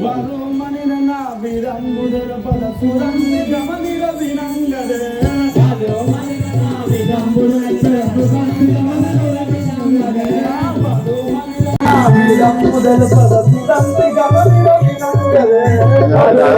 వరుమనిన విరంబుదల పద సురంది గమనిర వినంగదే విరంబుదల పద సురంది గమనిర వినంగదే మాయాసురుని పరపుత్రికను నామము మందోదరిణమ్మ మాయాసురుని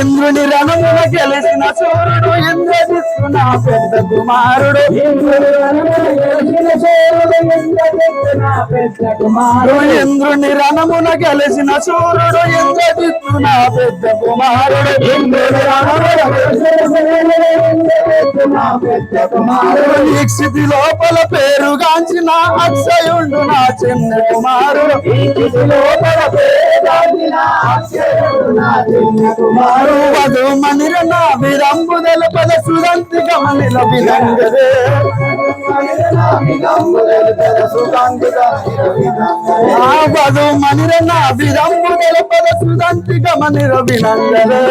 ఇంద్రుని రణమున గెలిచిన సూర్యుడు ఇంద్రజిత్తు నా పెద్ద కుమారుడు. ఇంద్రుని రణమున గెలిచిన సూర్యుడు ఇంద్రజిత్తు పెద్ద కుమారుడు. ఇంద్రుని కుమారుడు దీక్షితి లోపల పేరుగాంచిన అక్షయుండు నా చిన్న కుమారుడు. లోపల Yeah. వధు మనిర నా విరంబు పద సురంతి గమనిల వినంగదే ఆ మనిర నా విరంబు పద సురంతి గమనిల వినంగదే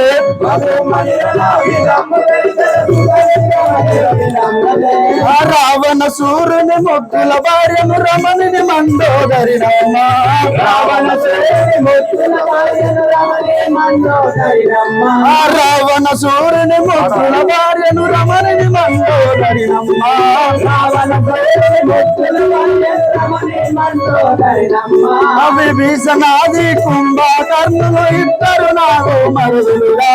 రావణ సూర్యుని మొక్కుల భార్యను రమణిని మండోదరి రావణ సూర్యుని మొక్కుల భార్యను రమణి రావణ సూర్యుని మొక్కుల భార్యను రమణిని మండోదరి విభీషణాది కుంభకర్ణులు ఇద్దరు నాకు మరుదులుగా.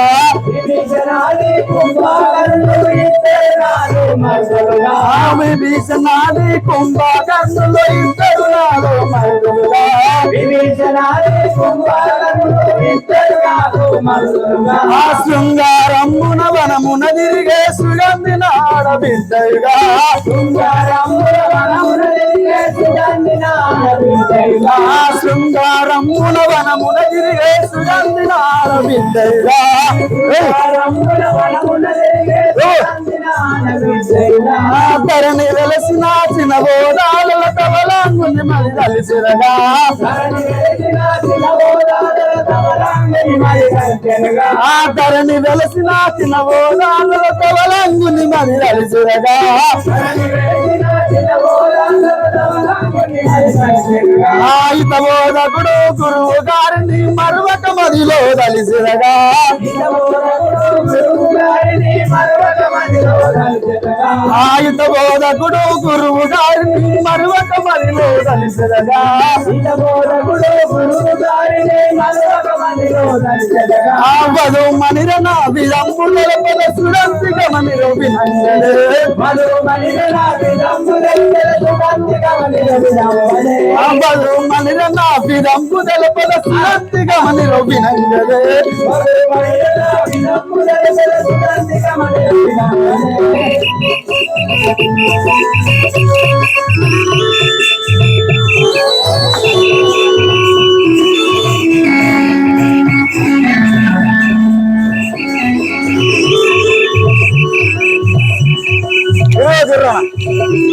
విభీషణాది కుంభకర్ణులు ఇద్దరు ఆ శృంగారమ్మున వనమున తిరిగే సుగంధి నాడ బిడ్డగా ఆ శృంగారమ్మున వనమున తిరిగే సుగంధి నాడ బిడ్డగా తరణి వెలసిన చిన్న బోధాల కవలాంగుని మరి కలిసిరగా ఆ ధరణి వెలసిన చిన్న బోధాల కవలాంగుని మరి అలిసిరగా ఆయుత గురువు గారిని మరొక మదిలో కలిసిరగా ఆయుత బోధకుడు గురువు గారిని మరొక మదిలో వధు మనిర నా విలంబుల పద సుడంతి గమనిరో వినంగలే ఆ వధు ಅಂಬರು ಮನಿರ ನಾಪಿದಂಬುದಲ ಪದ ಸುರಂತಿಗ ಮನಿರೋಬಿ ನಂಗದೆ Yeah, good